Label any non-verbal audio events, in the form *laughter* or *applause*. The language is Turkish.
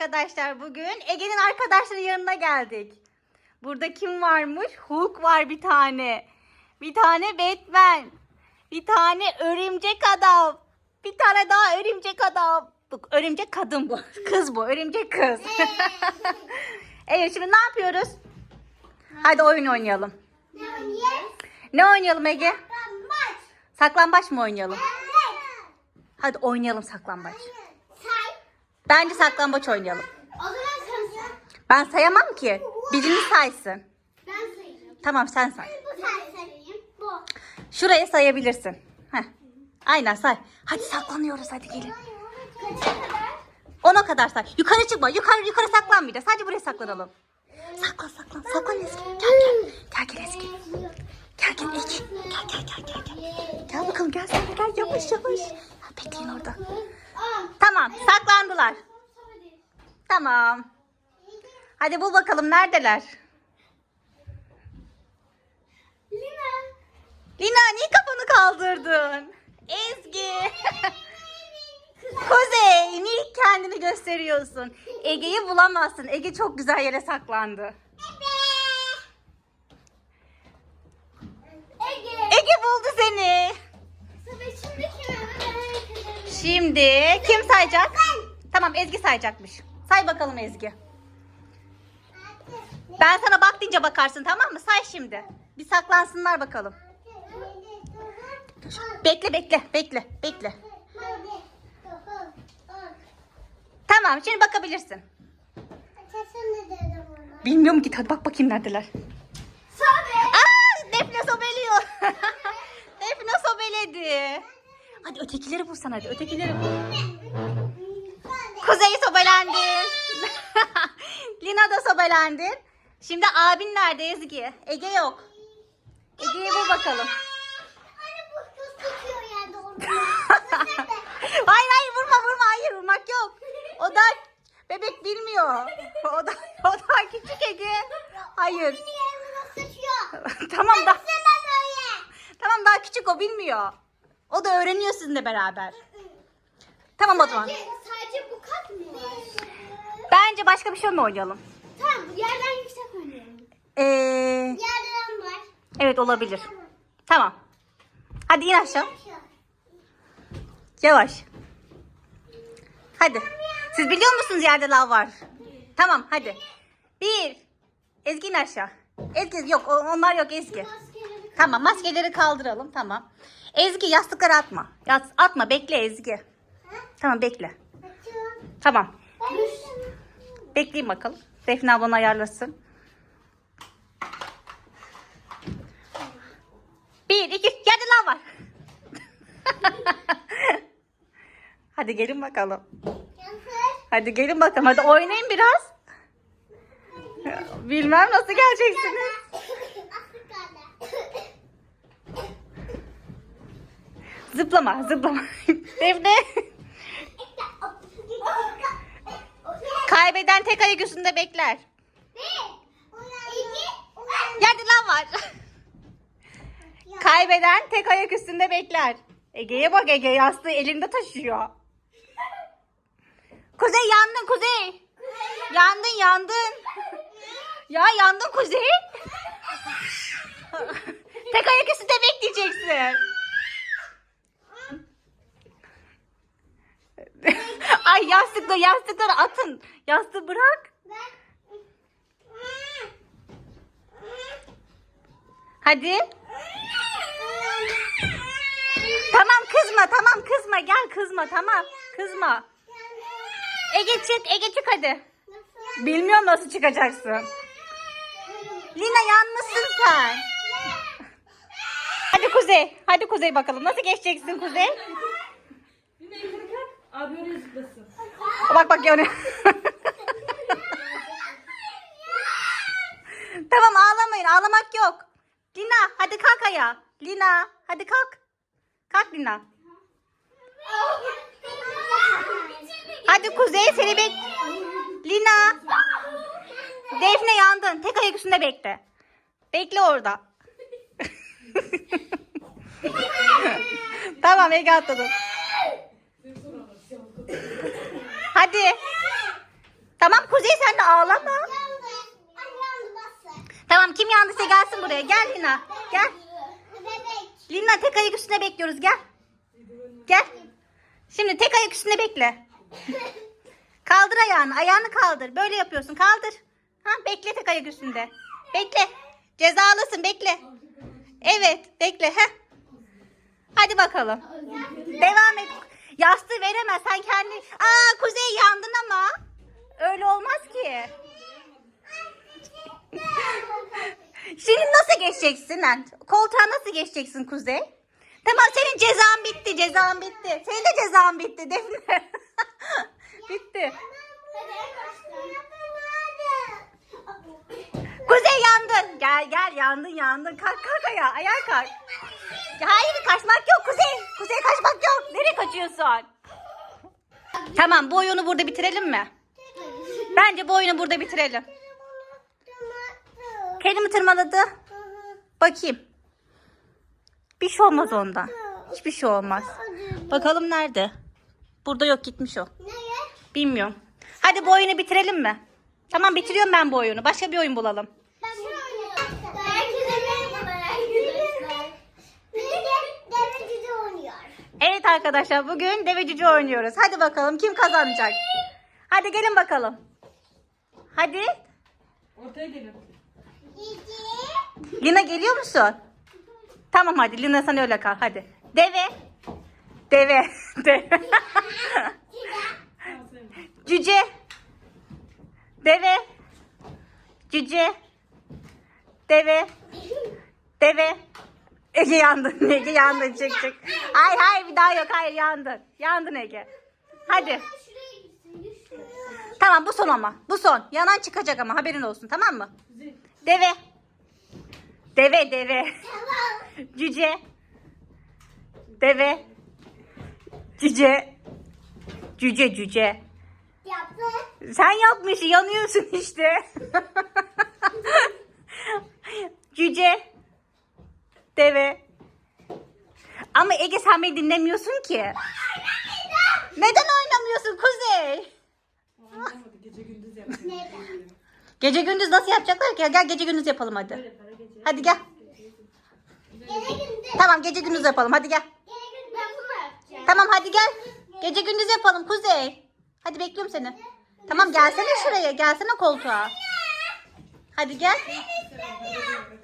arkadaşlar bugün Ege'nin arkadaşlarının yanına geldik. Burada kim varmış? Hulk var bir tane. Bir tane Batman. Bir tane örümcek adam. Bir tane daha örümcek adam. Bu örümcek kadın bu. *laughs* Kız bu. Örümcek kız. *laughs* evet şimdi ne yapıyoruz? Hadi oyun oynayalım. Ne oynayalım Ege? Saklambaç mı oynayalım? Hadi oynayalım saklambaç. Bence saklambaç oynayalım. Ben sayamam ki. Birini saysın. Tamam sen say. Şuraya sayabilirsin. Heh. Aynen say. Hadi saklanıyoruz hadi gelin. Ona kadar say. Yukarı çıkma. Yukarı yukarı saklanmayacağız. Sadece buraya saklanalım. Saklan saklan. Saklan Ezgi. Gel gel. Gel gel Ezgi. Gel gel Ezgi. Gel gel gel gel. Gel, gel bakalım gel sen de gel yavaş yavaş. Bekleyin orada. Tamam saklandılar. Tamam. Hadi bul bakalım neredeler? Lina niye kafanı kaldırdın? Ezgi. *laughs* Kuzey niye kendini gösteriyorsun? Ege'yi bulamazsın. Ege çok güzel yere saklandı. Ege buldu seni. Şimdi kim sayacak? Tamam Ezgi sayacakmış. Say bakalım Ezgi. Ben sana bak deyince bakarsın tamam mı? Say şimdi. Bir saklansınlar bakalım. Bekle bekle bekle bekle. Tamam şimdi bakabilirsin. Bilmiyorum ki hadi bak bakayım neredeler. Aa, Defne sobeliyor. *laughs* Defne sobeledi. Hadi ötekileri bulsan hadi ötekileri bul. *laughs* Kuzey sobelendin. *laughs* Lina da sobelendin. Şimdi abin nerede Ezgi? Ege yok. Ege'yi bul bakalım. *laughs* hayır hayır vurma vurma hayır vurmak yok. O da bebek bilmiyor. O da o da küçük Ege. Hayır. tamam da tamam daha küçük o bilmiyor. O da öğreniyor sizinle beraber. Tamam o zaman. Sadece bu kat mı var? Bence başka bir şey mi oynayalım? Tamam yerden yüksek oynayalım. Ee, Yerden var. evet olabilir. Tamam. Hadi in aşağı. Yavaş. Hadi. Siz biliyor musunuz yerde lav var? Tamam hadi. Bir. Ezgi in aşağı. Ezgi yok onlar yok Ezgi. Tamam maskeleri kaldıralım tamam. Ezgi yastıkları atma. Yas atma bekle Ezgi. Tamam bekle. açıyorum. Tamam. Ben Bekleyin bakalım. Defne ablanı ayarlasın. Bir, iki, yerde lav var. *laughs* Hadi gelin bakalım. Hadi gelin bakalım. Hadi oynayın biraz. Bilmem nasıl geleceksiniz. Zıplama, zıplama. *laughs* Defne. Kaybeden tek ayak üstünde bekler. Yerde lav var. Kaybeden tek ayak üstünde bekler. Ege'ye bak Ege yastığı elinde taşıyor. Kuzey yandın Kuzey. Yandın yandın. Ya yandın Kuzey. *laughs* tek ayak üstünde bekleyeceksin. Ay yastıkla yastıkları atın. Yastığı bırak. Hadi. Tamam kızma tamam kızma gel kızma tamam kızma. Ege çık Ege çık hadi. Bilmiyorum nasıl çıkacaksın. Lina yalnızsın sen. Hadi Kuzey. Hadi Kuzey bakalım. Nasıl geçeceksin Kuzey? Abi oraya zıplasın. Bak bak yani. tamam ağlamayın. Ağlamak yok. Lina hadi kalk ayağa. Lina hadi kalk. Kalk Lina. Hadi Kuzey seni bek. Lina. Defne yandın. Tek ayak üstünde bekle. Bekle orada. *laughs* tamam Ege atladı. Hadi. Tamam Kuzey sen de ağlama. Tamam kim yandıysa gelsin buraya. Gel Lina. Gel. Lina tek ayak üstünde bekliyoruz. Gel. Gel. Şimdi tek ayak üstünde bekle. Kaldır ayağını. Ayağını kaldır. Böyle yapıyorsun. Kaldır. Ha, bekle tek ayak üstünde. Bekle. Cezalısın. Bekle. Evet. Bekle. Heh. Hadi bakalım. Devam et. Yastığı veremez. Sen kendi... Aa Kuzey yandın ama. Öyle olmaz ki. *laughs* Şimdi nasıl geçeceksin lan? Koltuğa nasıl geçeceksin Kuzey? Tamam senin cezan bitti, cezan bitti. Senin de cezan bitti Defne. *laughs* bitti. Kuzey yandın. Gel gel yandın yandın. Kalk kalk ayağa. Ayağa kalk. Hayır kaçmak yok Kuzey. Kuzey kaçmak yok. Nereye kaçıyorsun? Tamam bu oyunu burada bitirelim mi? Bence bu oyunu burada bitirelim. Kelimi tırmaladı. Bakayım. Bir şey olmaz ondan. Hiçbir şey olmaz. Bakalım nerede? Burada yok gitmiş o. Bilmiyorum. Hadi bu oyunu bitirelim mi? Tamam bitiriyorum ben bu oyunu. Başka bir oyun bulalım. Ben şunu oynuyorum. Herkese merhabalar arkadaşlar. Bir de deve cüce oynuyor. Evet arkadaşlar bugün deve cüce oynuyoruz. Hadi bakalım kim kazanacak? Hadi gelin bakalım. Hadi. Ortaya gelin. Lina geliyor musun? Tamam hadi Lina sen öyle kal hadi. Deve. Deve. *laughs* Deve. Cüce. Deve. Cüce. Deve. Deve. Ege yandın. *laughs* Ege yandın. Çık çık. Hayır hayır bir daha yok. Hayır yandın. Yandın Ege. Hadi. Tamam bu son ama. Bu son. Yanan çıkacak ama haberin olsun tamam mı? Deve. Deve deve. Cüce. Deve. Cüce. Cüce cüce. Yaptı. Sen yapmışsın yanıyorsun işte. *laughs* Cüce. Deve. Ama Ege sen beni dinlemiyorsun ki. Neden oynamıyorsun Kuzey? Gece gündüz? Gece gündüz nasıl yapacaklar ki? Gel gece gündüz yapalım hadi. Hadi gel. Tamam gece gündüz yapalım hadi gel. Tamam hadi gel. Gece gündüz yapalım Kuzey. Hadi bekliyorum seni. Tamam gelsene şuraya. Gelsene koltuğa. Hadi gel. Ben istemiyorum.